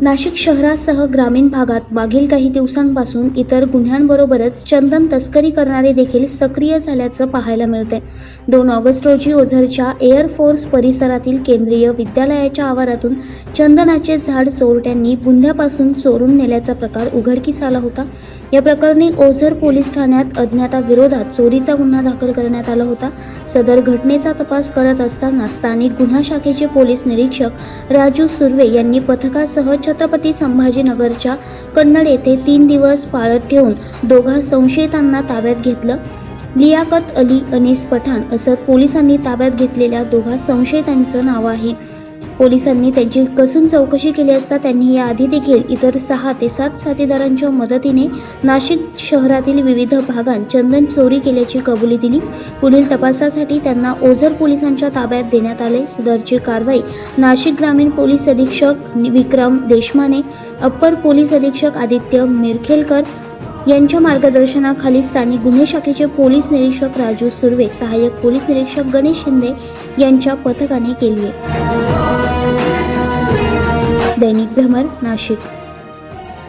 नाशिक शहरासह ग्रामीण भागात मागील काही दिवसांपासून इतर गुन्ह्यांबरोबरच चंदन तस्करी करणारे देखील सक्रिय झाल्याचं पाहायला मिळते दोन ऑगस्ट रोजी ओझरच्या एअरफोर्स परिसरातील केंद्रीय विद्यालयाच्या आवारातून चंदनाचे झाड चोरट्यांनी बुंध्यापासून चोरून नेल्याचा प्रकार उघडकीस आला होता. या प्रकरणी ओझर पोलीस ठाण्यात अज्ञाताविरोधात चोरीचा गुन्हा दाखल करण्यात आला होता. सदर घटनेचा तपास करत असताना स्थानिक गुन्हा शाखेचे पोलीस निरीक्षक राजू सुर्वे यांनी पथकासह छत्रपती संभाजीनगरच्या कन्नड येथे तीन दिवस पाळत ठेवून दोघा संशयितांना ताब्यात घेतलं. लियाकत अली अनीस पठाण असं पोलिसांनी ताब्यात घेतलेल्या दोघा संशयितांचं नाव आहे पोलिसांनी त्यांची कसून चौकशी केली असता त्यांनी याआधी देखील इतर सहा ते सात साथीदारांच्या मदतीने नाशिक शहरातील विविध भागात चंदन चोरी केल्याची कबुली दिली. पुढील तपासासाठी त्यांना ओझर पोलिसांच्या ताब्यात देण्यात आले. सदरची कारवाई नाशिक ग्रामीण पोलीस अधीक्षक विक्रम देशमाने अप्पर पोलीस अधीक्षक आदित्य मिरखेलकर यांच्या मार्गदर्शनाखाली स्थानिक गुन्हे शाखेचे पोलीस निरीक्षक राजू सुर्वे सहाय्यक पोलीस निरीक्षक गणेश शिंदे यांच्या पथकाने केली आहे. दैनिक भ्रमर नाशिक.